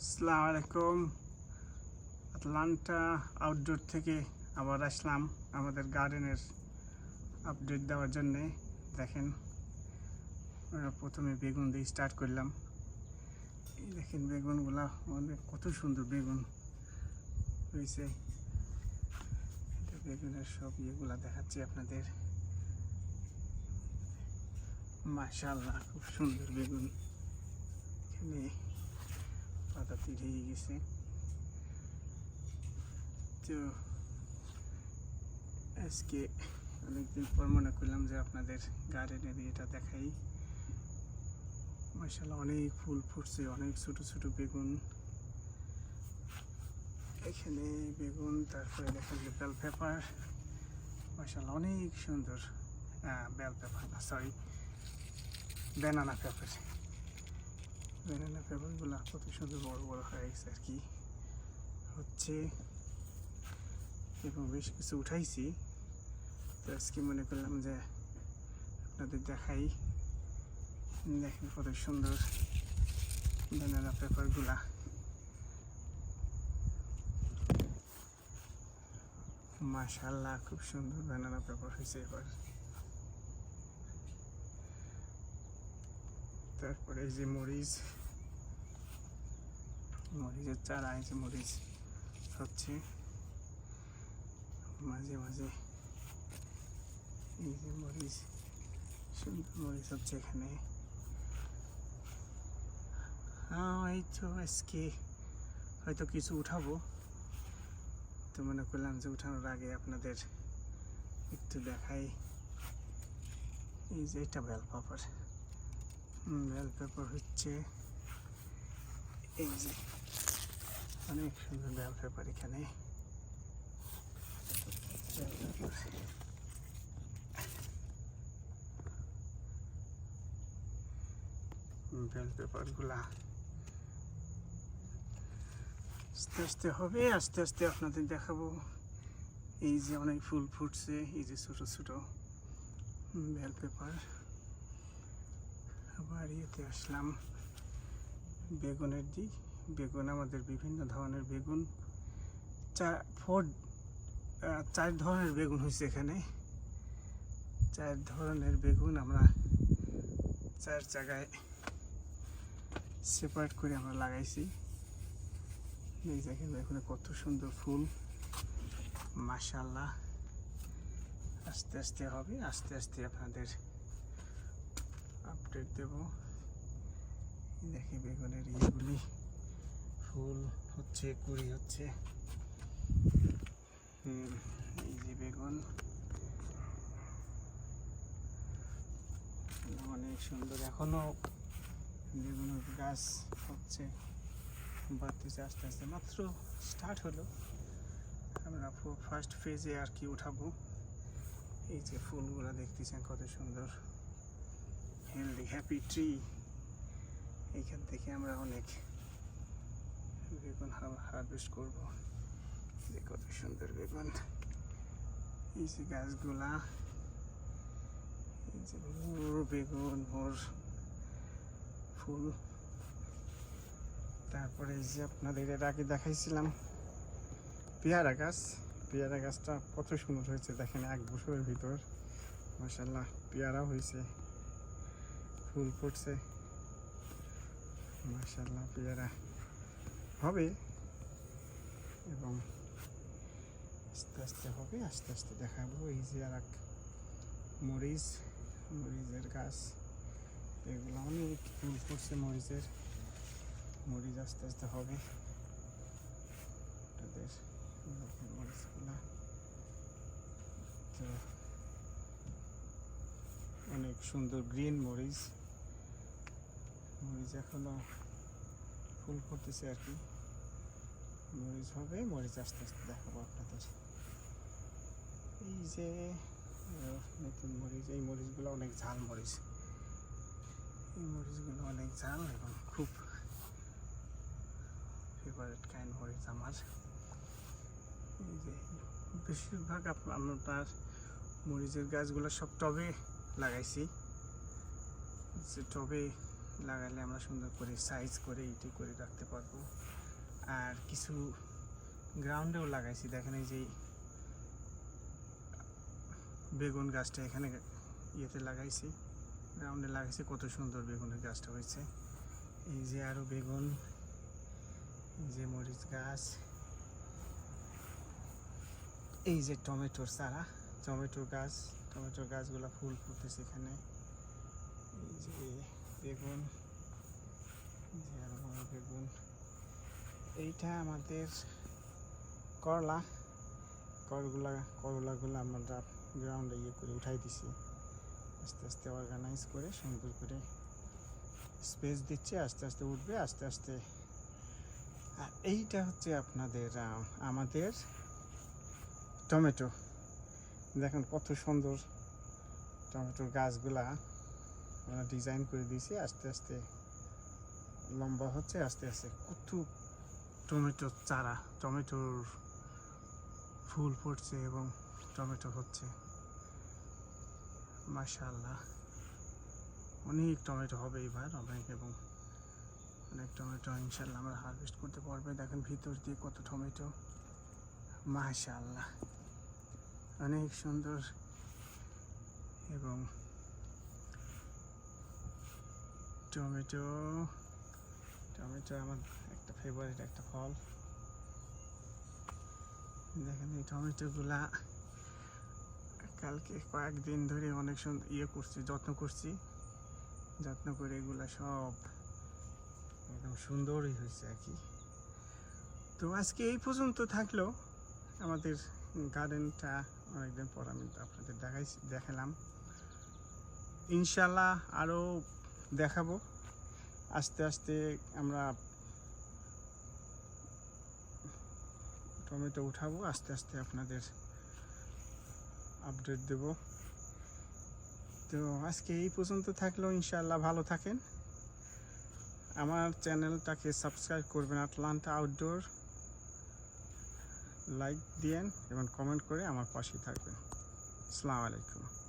আসসালামু আলাইকুম। Atlanta outdoor থেকে আবার আসলাম আমাদের গার্ডেনের আপডেট দেওয়ার জন্যে। দেখেন, আমরা প্রথমে বেগুন দিয়ে স্টার্ট করলাম। দেখেন বেগুনগুলা, অনেক, কত সুন্দর বেগুন হয়েছে। বেগুনের সব ইয়েগুলা দেখাচ্ছি আপনাদের। মাশাআল্লাহ, খুব সুন্দর বেগুন। এখানে পাতা হয়ে গেছে। তো আজকে অনেকদিন পর মনে করলাম যে আপনাদের গার্ডেনের এটা দেখাই। মাসাল্লাহ অনেক ফুল ফুটছে, অনেক ছোট ছোট বেগুন। এখানে বেগুন, তারপরে দেখা যায় বেল পেপার মাসাল্লাহ অনেক সুন্দর হ্যাঁ বেল পেপার না সরি ব্যানানা পেপার ব্যানানা পেপারগুলো কত সুন্দর বড় বড় হয়ে গেছে আর কি। হচ্ছে এবং বেশ কিছু উঠাইছি। তো আজকে মনে করলাম যে আপনাদের দেখাই। দেখেন কত সুন্দর ব্যানানা পেপারগুলা মাশাল্লাহ খুব সুন্দর ব্যানানা পেপার হয়েছে এবার। তারপরে যে মরিচ। মরিচের চারা যে মরিচ হচ্ছে। মাঝে মাঝে এই যে মরিচ, সুন্দর মরিচ হচ্ছে এখানে। হ্যাঁ এই তো আজকে হয়তো কিছু উঠাবো। তো মনে করলাম যে উঠানোর আগে আপনাদের একটু দেখাই। এই যে এটা বেল পেপার হচ্ছে এই যে, অনেক সুন্দর বেল পেপার এখানে। বেল পেপারগুলা আস্তে আস্তে হবে, আস্তে আস্তে আপনাদের দেখাবো। এই যে অনেক ফুল ফুটছে, এই যে ছোট ছোট বেল পেপার আবার ইয়েতে আসলাম। বেগুনের দিক। বেগুন আমাদের বিভিন্ন ধরনের বেগুন। চার ফোর চার ধরনের বেগুন হয়েছে এখানে। চার ধরনের বেগুন আমরা চার জায়গায় সেপারেট করে আমরা লাগাইছি। এই দেখেন এখানে কত সুন্দর ফুল। মাশাল্লাহ আস্তে আস্তে হবে, আস্তে আস্তে আপনাদের আপডেট দেব। দেখি বেগুনের ইয়েগুলি। ফুল হচ্ছে, কুড়ি হচ্ছে। এই যে বেগুন। অনেক সুন্দর। এখনও বেগুনের গাছ হচ্ছে, বাড়তেছে আস্তে আস্তে। মাত্র স্টার্ট হলো। আমরা ফার্স্ট ফেজে আর কি উঠাবো। এই যে ফুলগুলো দেখতেছেন কত সুন্দর। হেলদি হ্যাপি ট্রি এইখান থেকে আমরা অনেক বেগুন হারভেস্ট করব। যে কত সুন্দর বেগুন। এই যে গাছগুলা, এই যে মোর বেগুন মোর ফুল। তারপরে এই যে আপনাদের এর আগে দেখাইছিলাম পেয়ারা গাছ। পেয়ারা গাছটা কত সুন্দর হয়েছে, দেখেন এক বছরের ভিতর। মাসাল্লাহ পেয়ারা হয়েছে, ফুল ফুটছে। মাসাল্লাহ পেয়ারা হবে। এবং আস্তে আস্তে হবে, আস্তে আস্তে দেখাবো। এই যে আর এক মরিচ, মরিচের গাছ। এগুলো অনেক ফুল করছে মরিচের। মরিচ আস্তে আস্তে হবে। তাদের মরিচগুলা। তো অনেক সুন্দর গ্রিন মরিচ। মরিচ এখনও ফুল ফুটতেছে আর কি। মরিচ হবে, মরিচ আস্তে আস্তে দেখাবো আপনাদের। এই যে নতুন মরিচ, এই মরিচগুলো অনেক ঝাল মরিচ। এই মরিচগুলো অনেক ঝাল এবং খুব ফেভারিট কাইন্ড মরিচ আমার। এই যে, বেশিরভাগ আপ- আপনার মরিচের গাছগুলো সব টবে লাগাইছি। যে টবে লাগালে আমরা সুন্দর করে সাইজ করে ইটি করে রাখতে পারব। আর কিছু গ্রাউন্ডেও লাগাইছি, দেখেন এই যে বেগুন গাছটা এখানে ইয়েতে লাগাইছি। গ্রাউন্ডে লাগাইছি, কত সুন্দর বেগুনের গাছটা হয়েছে। এই যে আরও বেগুন, এই যে মরিচ গাছ, এই যে টমেটোর চারা, টমেটোর গাছ, টমেটোর গাছগুলো ফুল ফুটেছে এখানে। এই যে বেগুন বড় বেগুন এইটা আমাদের করলা। করগুলা, করলাগুলো আমরা গ্রাউন্ডে ইয়ে করে উঠাই দিছি। আস্তে আস্তে অর্গানাইজ করে, সুন্দর করে স্পেস দিচ্ছে, আস্তে আস্তে উঠবে, আস্তে আস্তে। আর এইটা হচ্ছে আপনাদের আমাদের টমেটো দেখেন কত সুন্দর টমেটোর গাছগুলা। ডিজাইন করে দিয়েছি, আস্তে আস্তে লম্বা হচ্ছে, আস্তে আস্তে কত টমেটোর চারা, টমেটোর ফুল ফুটছে এবং টমেটো হচ্ছে। মাশাআল্লাহ। অনেক টমেটো হবে এবার, অনেক এবং অনেক টমেটো ইনশাল্লাহ আমরা হারভেস্ট করতে পারবে। দেখেন ভিতর দিয়ে কত টমেটো। মাশাআল্লাহ। অনেক সুন্দর এবং টমেটো। টমেটো আমার একটা ফেভারিট একটা ফল। দেখেন এই টমেটোগুলা কালকে কয়েকদিন ধরে অনেক সুন্দর ইয়ে করছি, যত্ন করছি। যত্ন করে এগুলা সব একদম সুন্দরই হয়েছে আর কি। তো আজকে এই পর্যন্ত থাকল। আমাদের গার্ডেনটা অনেকদিন পর আমি আপনাদের দেখাইছি দেখালাম। ইনশাল্লাহ আরও দেখাবো। আস্তে আস্তে আমরা টমেটো উঠাবো। আস্তে আস্তে আপনাদের আপডেট দেব। তো আজকে এই পর্যন্ত থাকলেও ইনশাআল্লাহ ভালো থাকেন। আমার চ্যানেলটাকে সাবস্ক্রাইব করবেন। Atlanta outdoor. লাইক দিয়েন এবং কমেন্ট করে আমার পাশে থাকবেন। আসসালামু আলাইকুম।